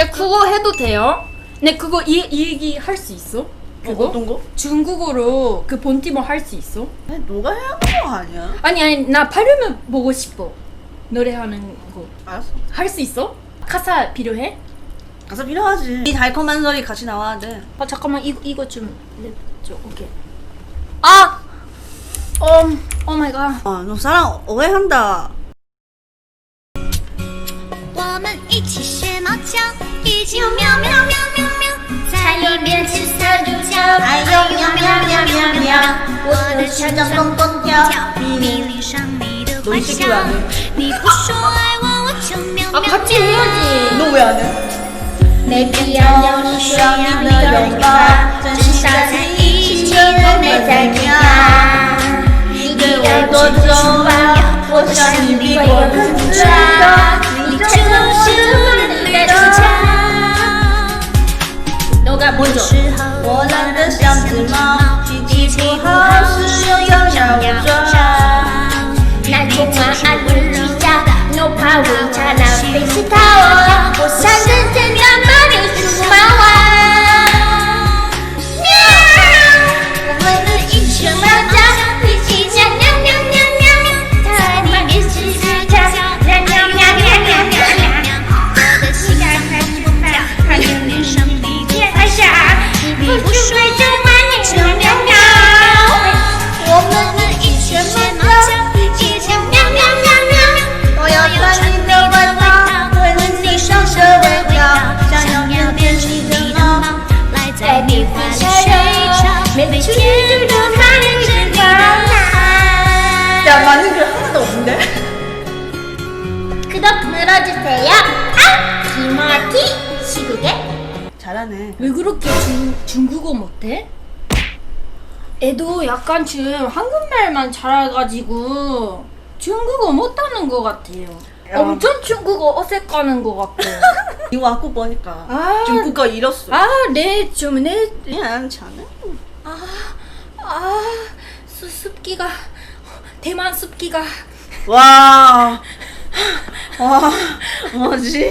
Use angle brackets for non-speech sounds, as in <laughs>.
야 그거 해도 돼요? 네 그거 이, 이 얘기 할 수 있어? 그거? 어떤 거? 중국어로 그 본티모 할수 있어? 아니 너가 해야 하는 거 아니야? 아니 아니 나 발음을 보고 싶어 노래하는 거 알았어. 할수 있어? 가사 필요해? 가서 필요하지. 이 달콤한 소리 같이 나와야 돼. 아 잠깐만 이거 이거 좀 랩, 오케이 아! 음, 오 마이 갓 아, 너 사람 오해한다. 里面七彩，哎呦喵喵喵喵喵,我的心脏跳，迷上你的，你不说爱我，我就喵喵。啊，快进入你，你说你的， 날 보면 알려주자 매일 출근도 사는 줄 몰라 야 맞는 글 하나도 없는데? 구독 눌러주세요 아! 김어티 시국에 잘하네 왜 그렇게 중, 중국어 못해? 애도 약간 지금 한국말만 잘해가지고 중국어 못하는 것 같아요. 야. 엄청 중국어 어색하는 것 같고. <laughs> 이거 갖고 보니까 아, 중국어 잃었어. 아, 네, 좀, 네. 네 그냥 잘 네. 아, 수, 습기가, 대만 습기가. 와. 와, 뭐지?